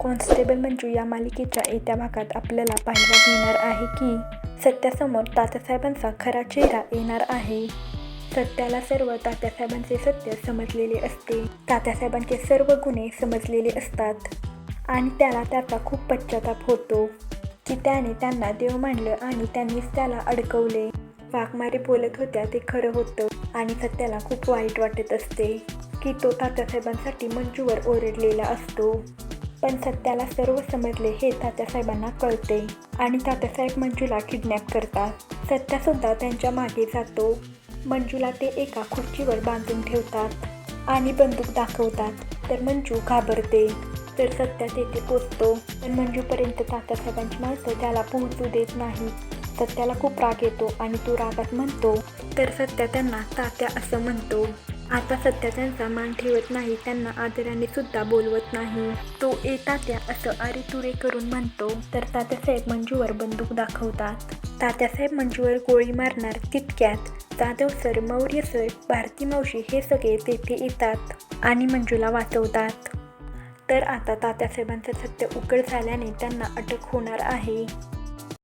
Constable Manju या मालिकेच्या येत्या भागात आपल्याला पाहायला मिळणार आहे की सत्यासमोर तात्यासाहेबांचा खरा चेहरा येणार आहे. सत्याला सर्व तात्यासाहेबांचे सत्य समजलेले असते. तात्यासाहेबांचे सर्व गुन्हे समजलेले असतात. आणि त्याला त्याचा खूप पश्चाताप होतो की त्याने त्यांना देव मानलं आणि त्यांनीच त्याला अडकवले. वाघमारे बोलत होत्या ते खरं होतं. आणि सत्याला खूप वाईट वाटत असते की तो तात्यासाहेबांसाठी मंजूवर ओरडलेला असतो. पण सत्याला सर्व समजले हे तात्यासाहेबांना कळते. आणि तात्यासाहेब मंजूला किडनॅप करतात. सत्यासुद्धा त्यांच्या मागे जातो. मंजूला ते एका खुर्चीवर बांधून ठेवतात आणि बंदूक दाखवतात. तर मंजू घाबरते. तर सत्या तेथे पोचतो. पण मंजूपर्यंत तात्यासाहेबांची माणसं त्याला पोहोचू देत नाही सत्याला खूप राग येतो आणि तो रागात म्हणतो तर सत्या त्यांना तात्या असं म्हणतो. आता सध्या त्यांचा मान ठेवत नाही त्यांना आदराने सुद्धा बोलवत नाही. तो ए तात्या असं अरे तुरे करून म्हणतो तर तात्यासाहेब मंजूवर बंदूक दाखवतात. तात्यासाहेब मंजूवर गोळी मारणार तितक्यात जाधव सर मौर्य सर भारती मावशी हे सगळे तेथे येतात आणि मंजूला वाचवतात. तर आता तात्यासाहेबांचं सत्य उकड झाल्याने त्यांना अटक होणार आहे.